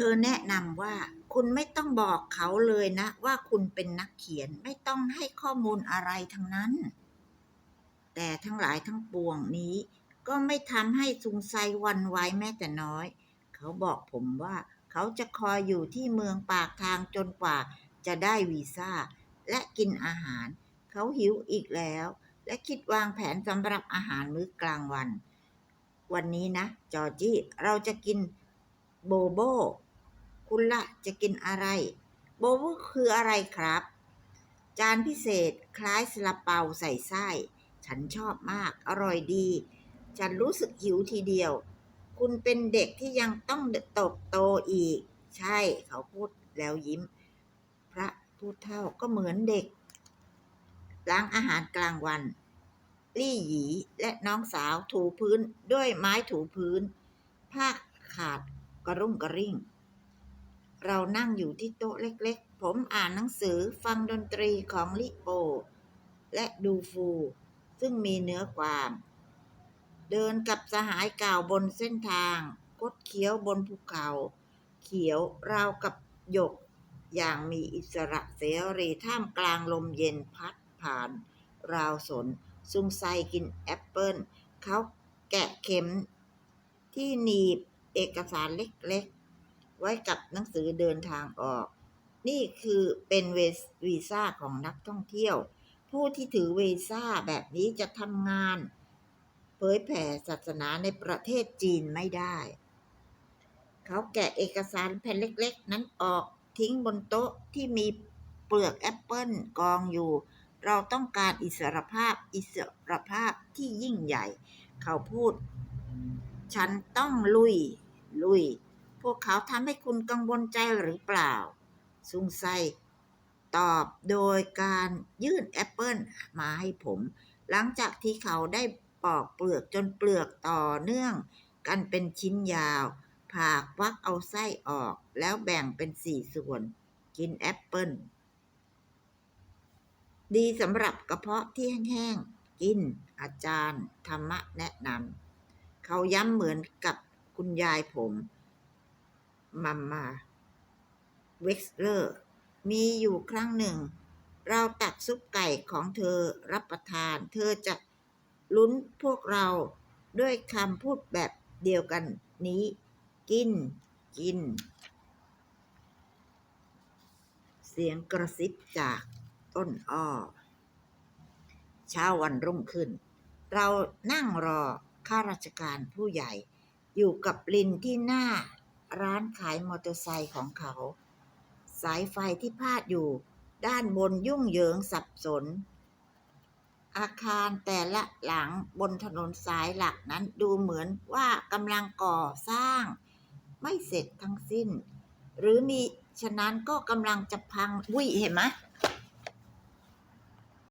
ธอแนะนำว่าคุณไม่ต้องบอกเขาเลยนะ ว่าคุณเป็นนักเขียนไม่ต้องให้ข้อมูลอะไรทั้งนั้น แต่ทั้งหลายทั้งปวงนี้ ก็ไม่ทำให้ซุงไซวันไหวแม้แต่น้อย เขาบอกผมว่าเขาจะคอยอยู่ที่เมืองปากทางจนกว่าจะได้วีซ่า และกินอาหาร เขาหิวอีกแล้ว และคิดวางแผนสำหรับอาหารมื้อกลางวัน วันนี้นะ จอจี้เราจะกินโบโบ คุณละ่ะจะกินอะไร โบโบคืออะไรครับ จานพิเศษคล้ายสลาเปาใส่ไส้ ฉันชอบมาก อร่อยดี ฉันรู้สึกหิวทีเดียว คุณเป็นเด็กที่ยังต้องเติบโตอีก ใช่เขาพูดแล้วยิ้ม พระผู้เฒ่าก็เหมือนเด็ก ล้างอาหารกลางวันลี่หยีและน้องสาวถูพื้นด้วยไม้ถูพื้น ผ้าขาดกระรุ่งกระริ่ง เรานั่งอยู่ที่โต๊ะเล็กๆ ผมอ่านหนังสือฟังดนตรีของลิโปและดูฟู ซึ่งมีเนื้อความ เดินกับสหายเก่าบนเส้นทางคดเคี้ยวบนภูเขา เขียวราวกับหยก อย่างมีอิสระเสรีท่ามกลางลมเย็นพัดผ่าน ราวสนซุงไซกินแอปเปิลเขาแกะเข็ม ที่หนีบเอกสารเล็กๆ ไว้กับหนังสือเดินทางออก นี่คือเป็นเวสวีซ่าของนักท่องเที่ยว ผู้ที่ถือวีซ่าแบบนี้จะทำงาน เผยแผ่ศาสนาในประเทศจีนไม่ได้ เขาแกะเอกสารแผ่นเล็กๆ นั้นออกทิ้งบนโต๊ะที่มีเปลือกแอปเปิลกองอยู่ เราต้องการอิสรภาพอิสรภาพที่ยิ่งใหญ่ เขาพูด ฉันต้องลุย ลุย พวกเขาทำให้คุณกังวลใจหรือเปล่า ซุงไซตอบโดยการยื่นแอปเปิลมาให้ผม หลังจากที่เขาได้ปอกเปลือกจนเปลือกต่อเนื่องกันเป็นชิ้นยาวผ่าควักเอาไส้ออกแล้วแบ่งเป็นสี่ส่วน กินแอปเปิลดีสำหรับกระเพาะที่แห้งๆ กินอาจารย์ธรรมะแนะนำเขาย้ำเหมือนกับคุณยายผม มัมมาเว็กซ์เลอร์มีอยู่ครั้งหนึ่ง เราตักซุปไก่ของเธอรับประทาน เธอจะลุ้นพวกเราด้วยคำพูดแบบเดียวกันนี้ กิน กิน เสียงกระซิบจากต้นอ้อเช้าวันรุ่งขึ้น เรานั่งรอข้าราชการผู้ใหญ่อยู่กับลินที่หน้า ร้านขายมอเตอร์ไซค์ของเขา สายไฟที่พาดอยู่ ด้านบนยุ่งเหยิงสับสน อาคารแต่ละหลังบนถนนสายหลักนั้นดูเหมือนว่ากำลังก่อสร้าง ไม่เสร็จทั้งสิ้น หรือมีฉะนั้นก็กำลังจะพังวุ้ยเห็นไหม